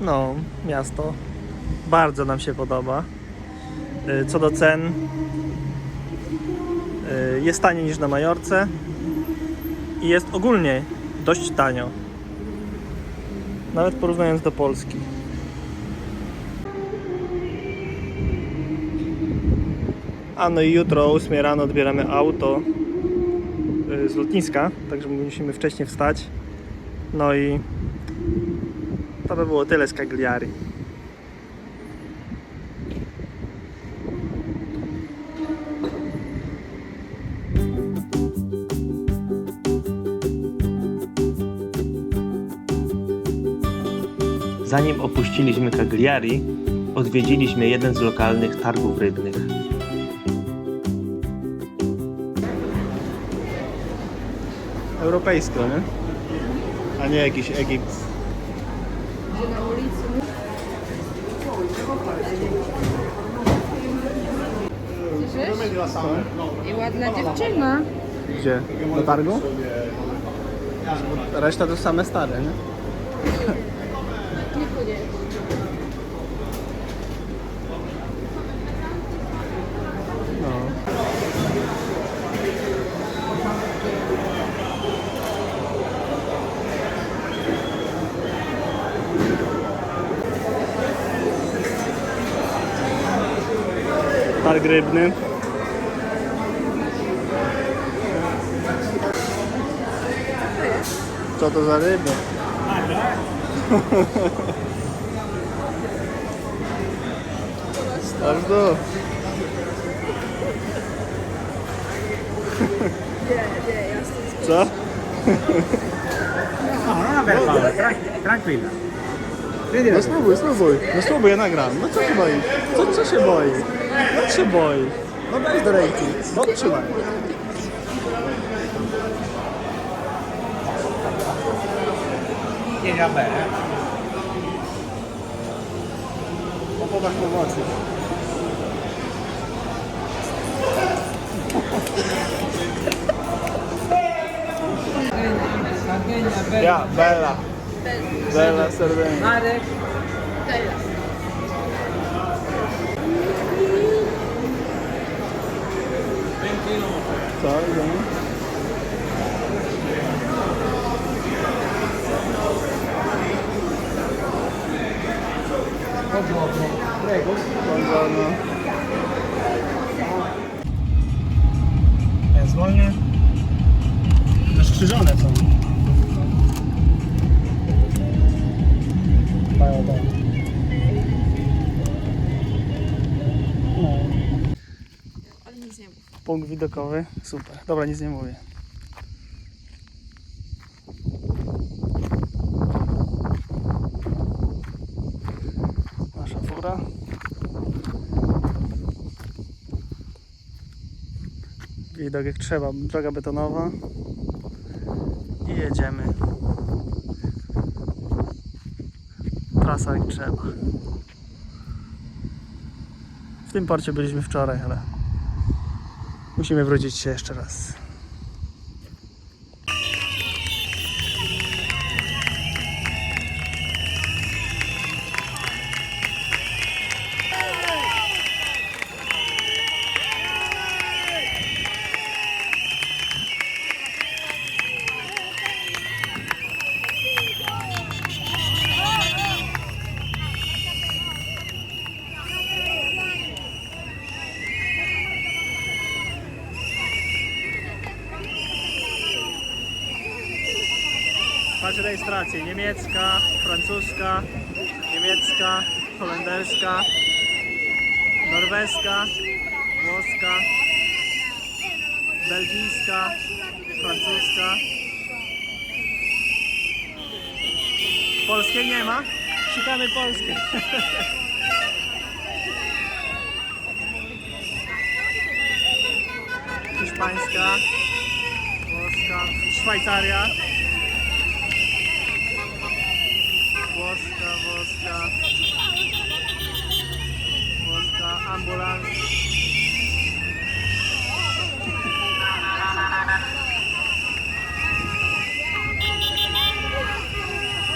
No, miasto. Bardzo nam się podoba. Y, Co do cen, y, jest taniej niż na Majorce i jest ogólnie dość tanio. Nawet porównując do Polski. A no i jutro o 8 rano odbieramy auto y, z lotniska, także musimy wcześniej wstać. No i to by było tyle z Cagliari. Zanim opuściliśmy Cagliari, odwiedziliśmy jeden z lokalnych targów rybnych. Europejsko, nie? A nie jakiś Egipt. I ładna dziewczyna. Gdzie? Do targu? Reszta to same stare, nie? No. Targ rybny. Co to za ryby? Aż do. Co? No, non aver paura, tran- tranquilla. No spróbuj, spróbuj. No spróbuj, ja nagram. No co się boisz? Co, co się boisz? No się boisz? No daj do ręki. No trzymaj. Inhambé, né? Vamos voltar com o Ja, bella. Bella Bella. Idziemy? Prego. Buongiorno. Ja zwolnię. Zastrzyżone są. No. Ale nic nie mów. Punkt widokowy. Super. Dobra, nic nie mówię. Nasza fura. Widok jak trzeba. Droga betonowa. I jedziemy. Trasa jak trzeba. W tym porcie byliśmy wczoraj, ale Musimy wrócić się jeszcze raz. Rejestrację niemiecka, francuska, niemiecka, holenderska, norweska, włoska, belgijska, francuska. Polskiej nie ma? Szukamy polskiej. Hiszpańska, włoska, Szwajcaria. Włoska, włoska. Włoska, ambulans.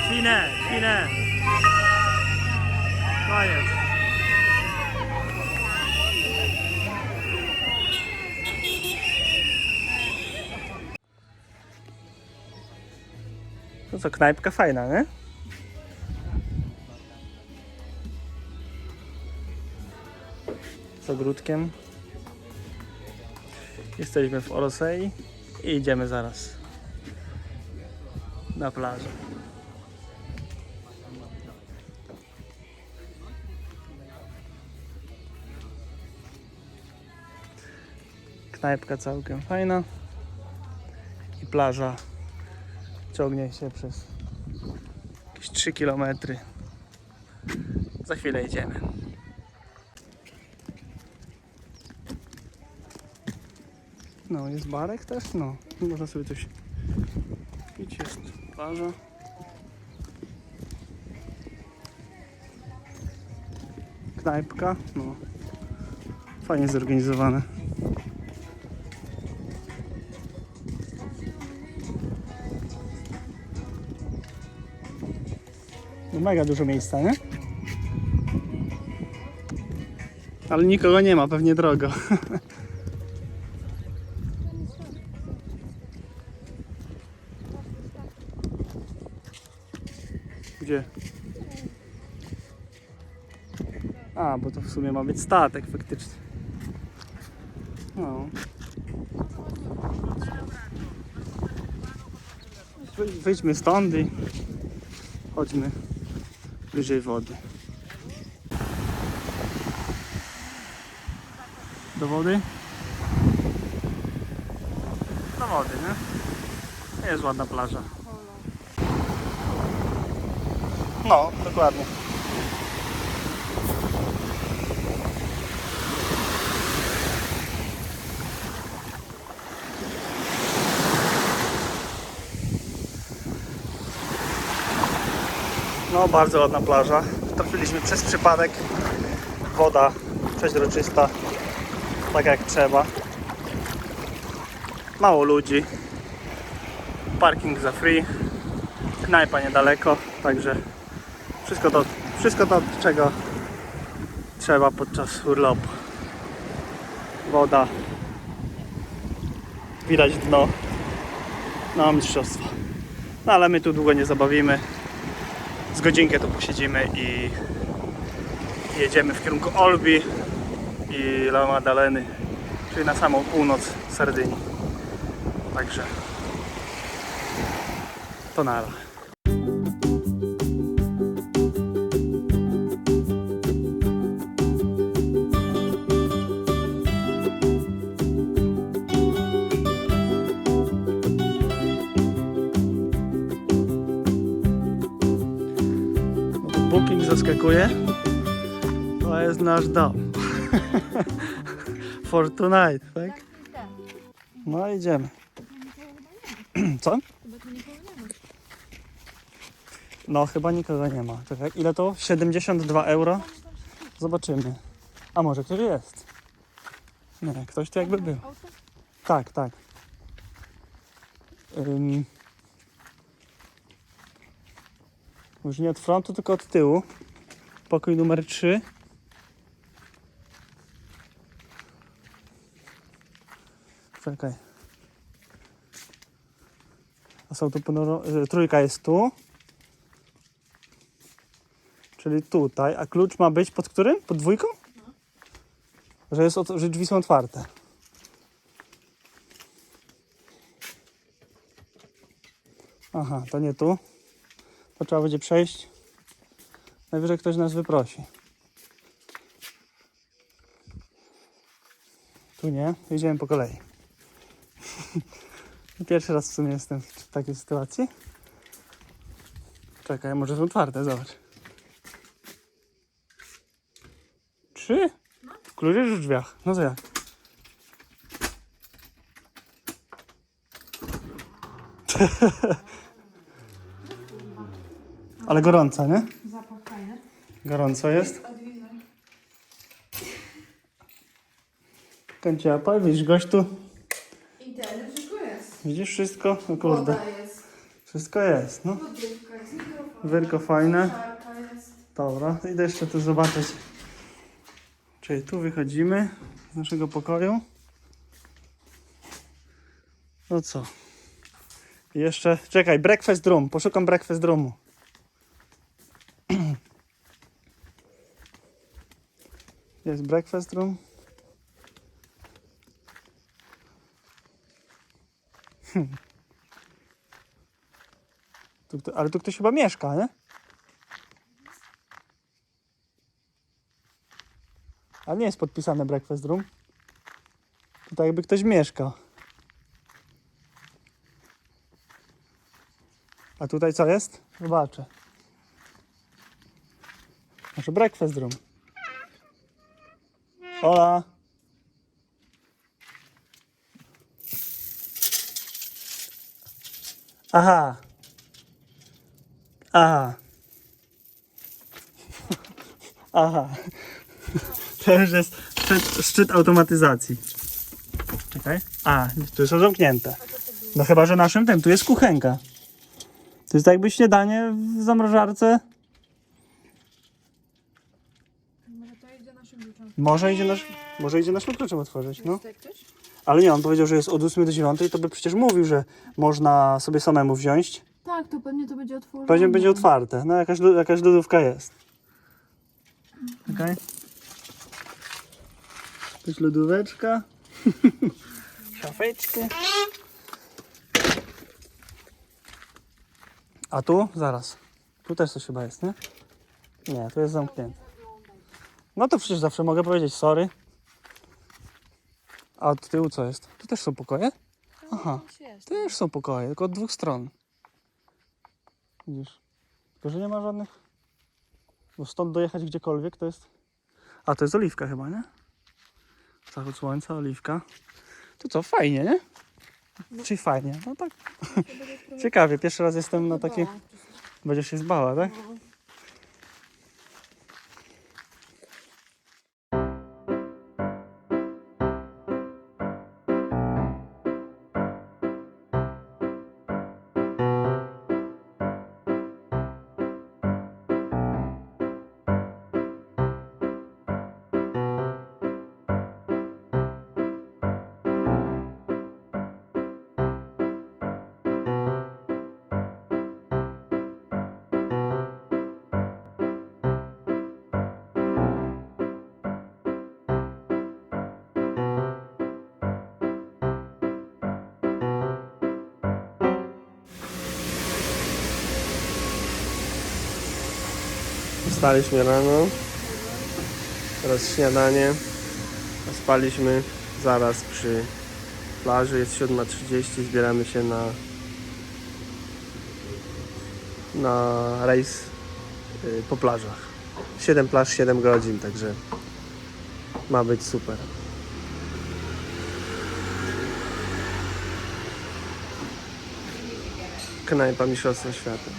Fine, fine. Koniec. To co, knajpka fajna, nie? Ogródkiem. Jesteśmy w Orosei i idziemy zaraz na plażę. Knajpka całkiem fajna i plaża ciągnie się przez jakieś 3 km. Za chwilę idziemy. No, jest barek też, no. Można sobie coś pić, jest plaża. Knajpka, no. Fajnie zorganizowane. No mega dużo miejsca, nie? Ale nikogo nie ma, pewnie drogo. Gdzie? A, bo to w sumie ma być statek faktycznie. No. Wy- Wyjdźmy stąd i chodźmy bliżej wody. Do wody? Do wody, nie? Jest ładna plaża. No, dokładnie. No, bardzo ładna plaża. Trafiliśmy przez przypadek. Woda przeźroczysta, tak jak trzeba. Mało ludzi. Parking za free. Knajpa niedaleko, także wszystko to, wszystko to, czego trzeba podczas urlopu. Woda. Widać dno. No, mistrzostwo. No, ale my tu długo nie zabawimy. Z godzinkę tu posiedzimy i jedziemy w kierunku Olbi i La Maddaleny, czyli na samą północ Sardynii. Także to nara. Zaskakuje. To jest nasz dom. For tonight, tak? No idziemy. Co? No chyba nikogo nie ma. Czekaj, ile to? 72 euro? Zobaczymy. A może ktoś jest? Nie, ktoś tu jakby był. Tak, tak. Ym... Już nie od frontu, tylko od tyłu. Pokój numer 3. Czekaj. A są tu ponuro... y, Trójka jest tu. Czyli tutaj. A klucz ma być pod którym? Pod dwójką? Że, jest, że drzwi są otwarte. Aha, to nie tu. To trzeba będzie przejść. Najwyżej ktoś nas wyprosi. Tu nie, jedziemy po kolei. Pierwszy raz w sumie jestem w takiej sytuacji. Czekaj, może są otwarte, zobacz. Trzy? Klucz jest w drzwiach. No to jak? Ale gorąca, nie? Gorąco jest. Kęciapa, widzisz gościu? Internet wszystko jest. Widzisz wszystko? No kurde, Woda jest, wszystko jest, no. jest, mikrofon, Wyrko fajne. szarka jest. Dobra, idę jeszcze tu zobaczyć. Czyli tu wychodzimy z naszego pokoju. No co? I Jeszcze, czekaj, breakfast room. Poszukam breakfast roomu. Jest breakfast room. Hmm. Tu, ale tu ktoś chyba mieszka, nie? A nie jest podpisane breakfast room. Tutaj jakby ktoś mieszkał. A tutaj co jest? Zobaczę. Może breakfast room. Hola. Aha. Aha. Aha. To już jest szczyt, szczyt automatyzacji. Czekaj. A, tu jest zamknięte. No chyba, że naszym tym. Tu jest kuchenka. To jest tak jakby śniadanie w zamrażarce. Może to idzie naszym kluczem. Może idzie, nasz, może idzie naszym kluczem otworzyć, no. Ale nie, on powiedział, że jest od 8 do 9, to by przecież mówił, że można sobie samemu wziąć. Tak, to pewnie to będzie otworzone. Pewnie będzie otwarte. No jakaś, jakaś lodówka jest. Okej. Jakaś lodóweczka. Szafeczkę. A tu? Zaraz. Tu też coś chyba jest, nie? Nie, tu jest zamknięte. No to przecież zawsze mogę powiedzieć sorry. A od tyłu co jest? Tu też są pokoje? Aha. Jest. Też są pokoje, tylko od dwóch stron. Widzisz? Tylko, że nie ma żadnych... Bo stąd dojechać gdziekolwiek to jest... A, to jest oliwka chyba, nie? Zachód słońca, oliwka. To co, fajnie, nie? Czyli fajnie, no tak. Ciekawie, pierwszy raz jestem na takiej... Będziesz się zbała, tak? Wstaliśmy rano, teraz śniadanie, spaliśmy zaraz przy plaży, jest 7.30, zbieramy się na na rejs y, po plażach. 7 plaż, 7 godzin, także ma być super. Knajpa Mistrzostwa Świata.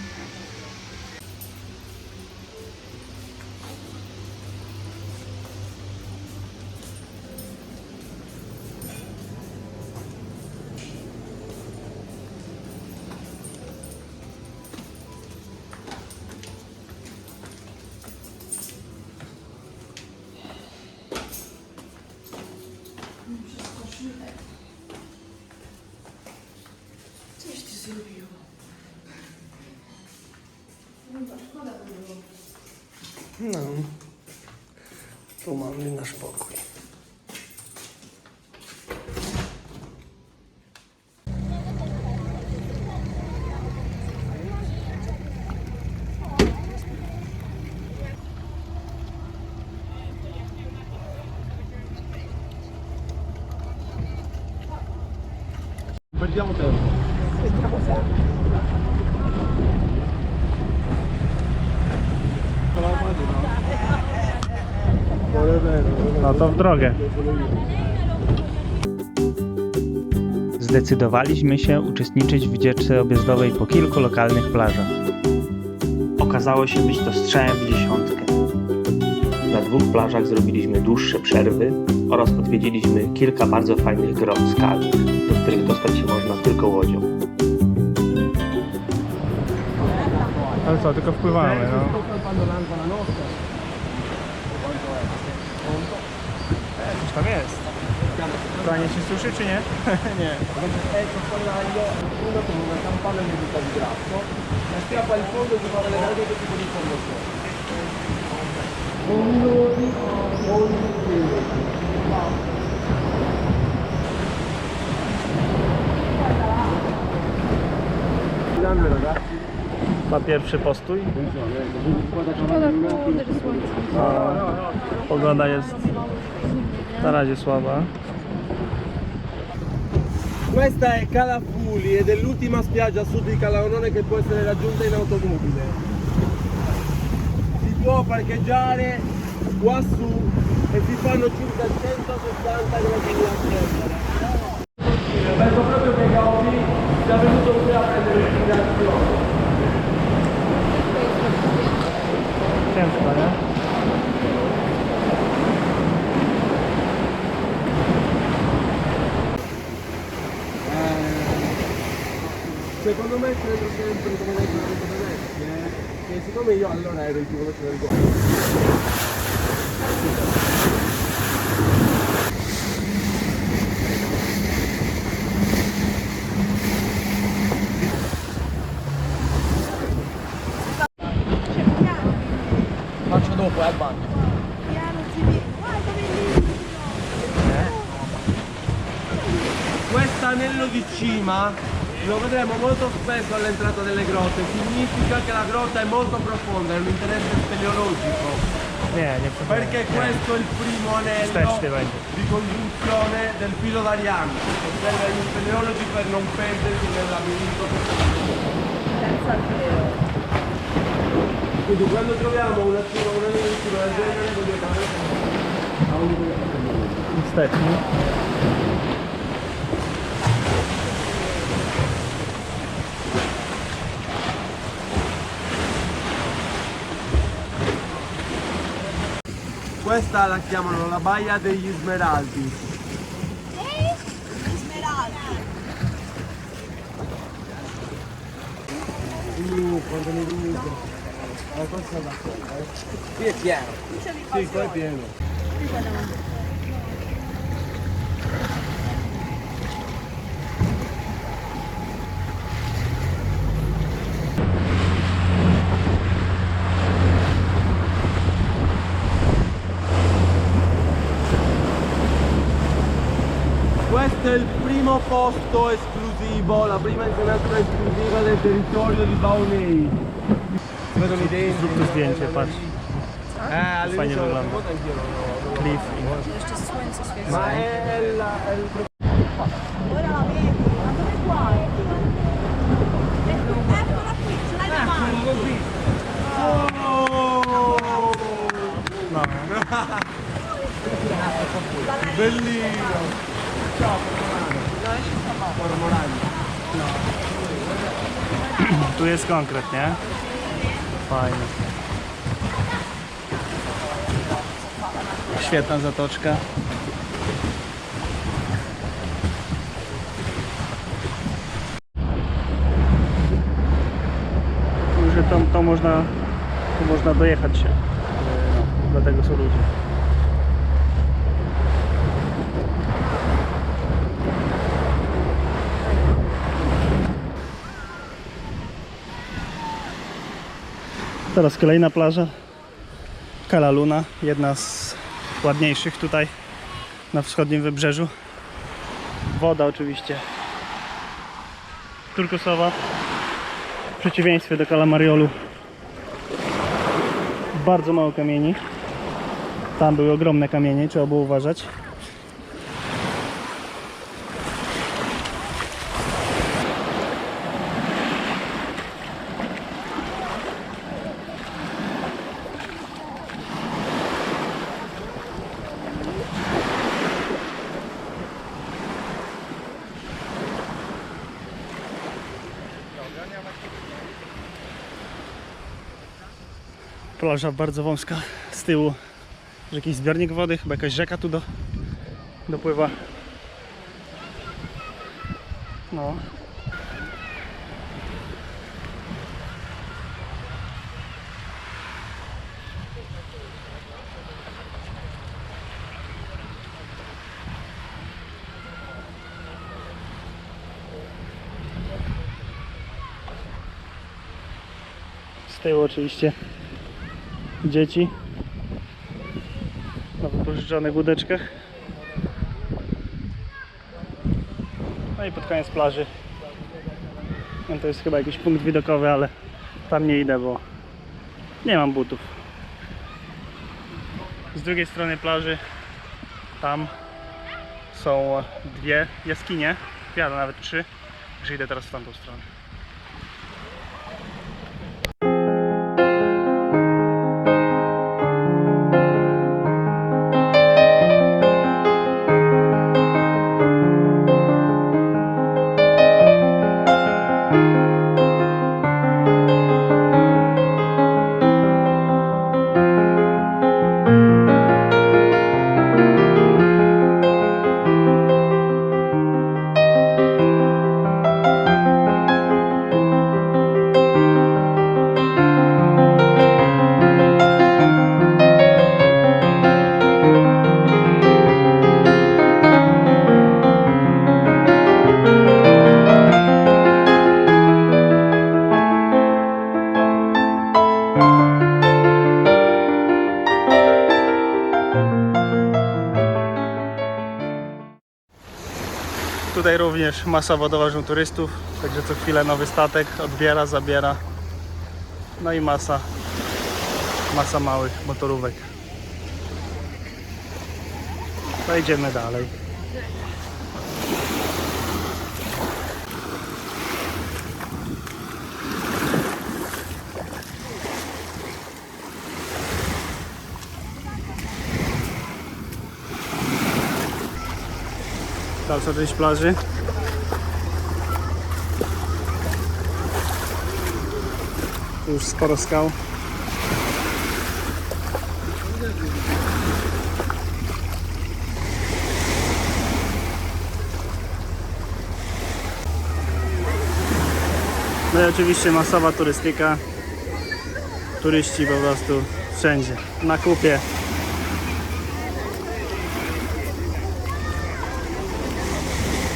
No. Tu mamy nasz pokój. Perdiamo to w drogę. Zdecydowaliśmy się uczestniczyć w wycieczce objazdowej po kilku lokalnych plażach. Okazało się być to strzałem w dziesiątkę. Na dwóch plażach zrobiliśmy dłuższe przerwy oraz odwiedziliśmy kilka bardzo fajnych grot skalnych, do których dostać się można tylko łodzią. Ale co, tylko wpływamy, no. Tam jest. Pranie się suszy czy nie? nie. Quella io uno con una campana di vita di grasso, la schiappa al fondo si fa vedere anche che tipo di fondo c'è. Minuti, Grande ragazzi. Ma pierwszy postój. Szkoda, kurde, że słońce. Pogoda jest na razie słaba. Questa è Cala Fuli ed è l'ultima spiaggia a sud di Calaonone che può essere raggiunta in automobile. Si può parcheggiare qua su e si fanno circa 160 gradini a scendere. Penso proprio che Gaudi sia venuto qui a prendere l'ispirazione. Ciężko, nie? Secondo me credo sempre come da Benedetti, eh, che siccome io allora ero il più veloce del gol. Faccio dopo, eh, al bagno. Questo anello di cima lo vedremo molto spesso all'entrata delle grotte, significa che la grotta è molto profonda, è un interesse speleologico, przepraszam. perché questo è il primo anello di congiunzione del filo d'Ariano, che serve agli speleologi per non perdersi nel labirinto. Quindi quando troviamo una cima, un anello di cima del genere, la grotta ha un livello Questa la chiamano la baia degli Smeraldi. Uh, quando venuto. Eh, questo è da eh. Qui è pieno. Sì, qua è pieno. Questo è il primo posto esclusivo, la prima insegnanza esclusiva del territorio di Baunei. Zrób, zrób tu zdjęcie, patrz. E, Fajnie wygląda. Cliff. Jeszcze słońce świeci. Ma ella, el... No. Bellino! Ciao, Cormorani. Tu jest konkret, nie? Fajnie. Świetna zatoczka. Że to, to można tu można dojechać się. No, dlatego są ludzie. Teraz kolejna plaża. Cala Luna, jedna z ładniejszych tutaj na wschodnim wybrzeżu. Woda oczywiście turkusowa. W przeciwieństwie do Cala Mariolu bardzo mało kamieni. Tam były ogromne kamienie, trzeba było uważać. plaża bardzo wąska. Z tyłu jakiś zbiornik wody, chyba jakaś rzeka tu do, dopływa. No. Z tyłu oczywiście dzieci na wypożyczonych łódeczkach. No i pod koniec plaży. No to jest chyba jakiś punkt widokowy, ale tam nie idę, bo nie mam butów. Z drugiej strony plaży tam są dwie jaskinie, ja nawet trzy, że idę teraz w tamtą stronę. Tutaj również masowo dowożą turystów, także co chwilę nowy statek odbiera, zabiera. No i masa, masa małych motorówek. Pojedziemy dalej. Dalsza część plaży. Tu już sporo skał. No i oczywiście masowa turystyka. Turyści po prostu wszędzie. Na kupie.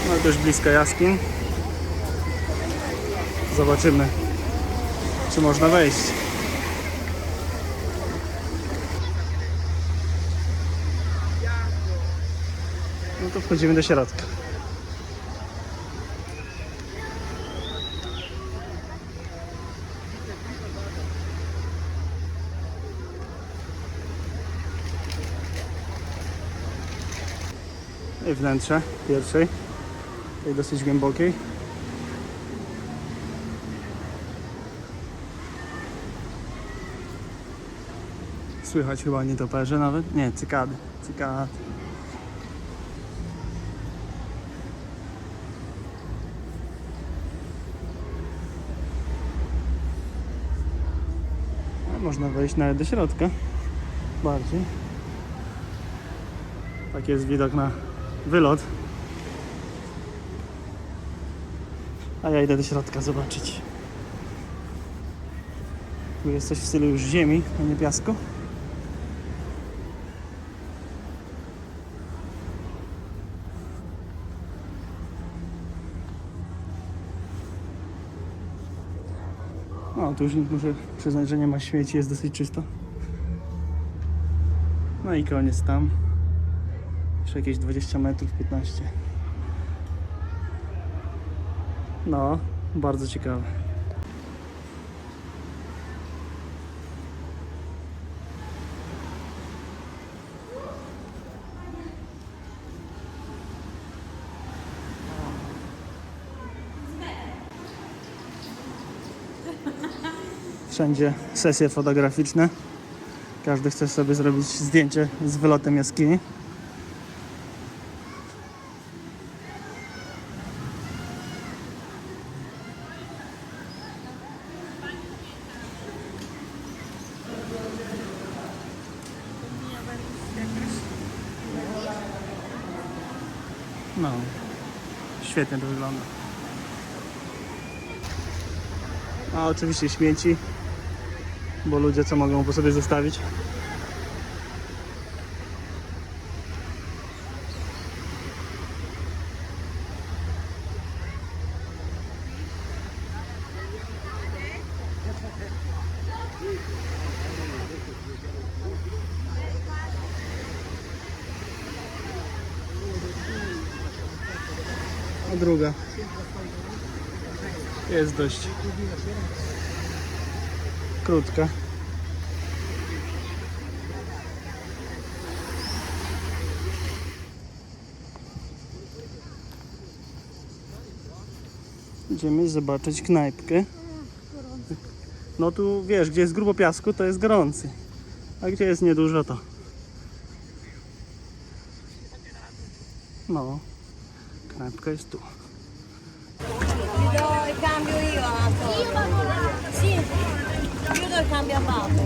No dość blisko jaskiń. Zobaczymy, czy można wejść. No to wchodzimy do środka. I wnętrze pierwszej tej dosyć głębokiej. Słychać chyba nietoperze nawet. Nie, cykady. Cykady. Można wejść nawet do środka. Bardziej. Tak jest widok na wylot. A ja idę do środka zobaczyć. Tu jest coś w stylu już ziemi, a nie piasku. O, tu już muszę przyznać, że nie ma śmieci, jest dosyć czysto. No i koniec tam. Jeszcze jakieś 20 metrów, 15. No, bardzo ciekawe. Wszędzie sesje fotograficzne. Każdy chce sobie zrobić zdjęcie z wylotem jaskini. Świetnie to wygląda. A oczywiście śmieci, bo ludzie co mogą po sobie zostawić. Druga jest dość krótka. Idziemy zobaczyć knajpkę. No tu wiesz, gdzie jest grubo piasku, to jest gorący. A gdzie jest niedużo, to. No, jest tu. Ti do il cambio io a Sì, io do il cambio a Paolo.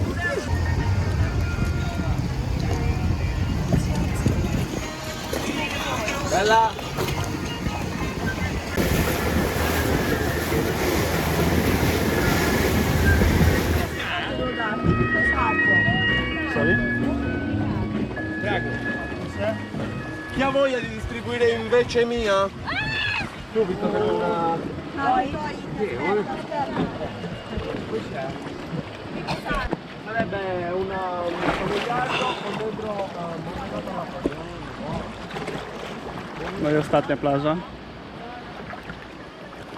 Bella! Sorry? Prego. Chi ha voglia di distribuire invece mia? Subito per una... Sarebbe una, un savoiardo con dentro montato alla padrona. No i ostatnia plaża.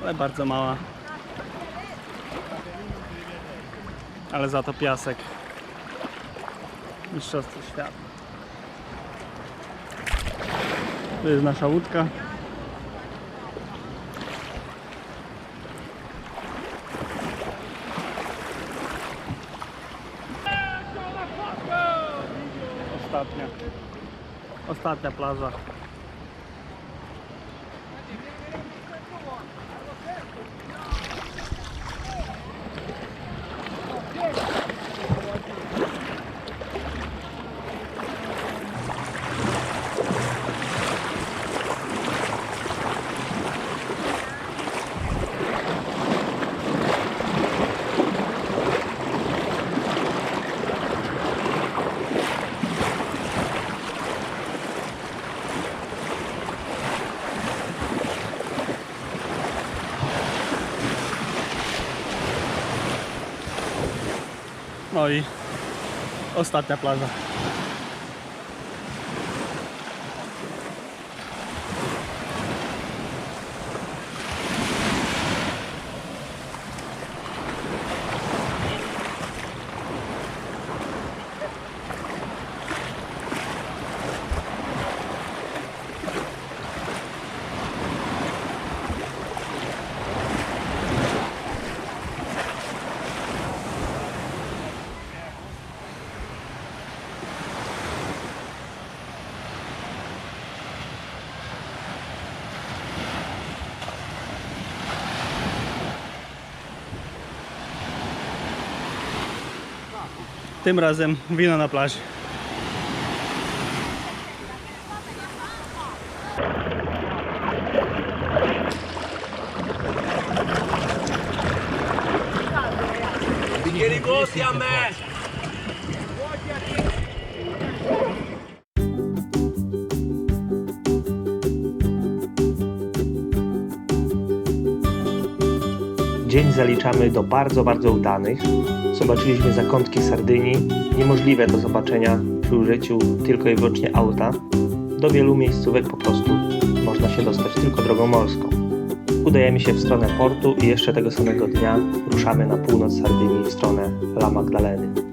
Ale bardzo mała. Ale za to piasek. Mistrzostwo świata. To jest nasza łódka. Ostatnia. Ostatnia plaża. Ostatnia plaża. Tym razem wino na plaży. Dzień zaliczamy do bardzo, bardzo udanych. Zobaczyliśmy zakątki Sardynii, niemożliwe do zobaczenia przy użyciu tylko i wyłącznie auta. Do wielu miejscówek po prostu można się dostać tylko drogą morską. Udajemy się w stronę portu i jeszcze tego samego dnia ruszamy na północ Sardynii w stronę La Magdaleny.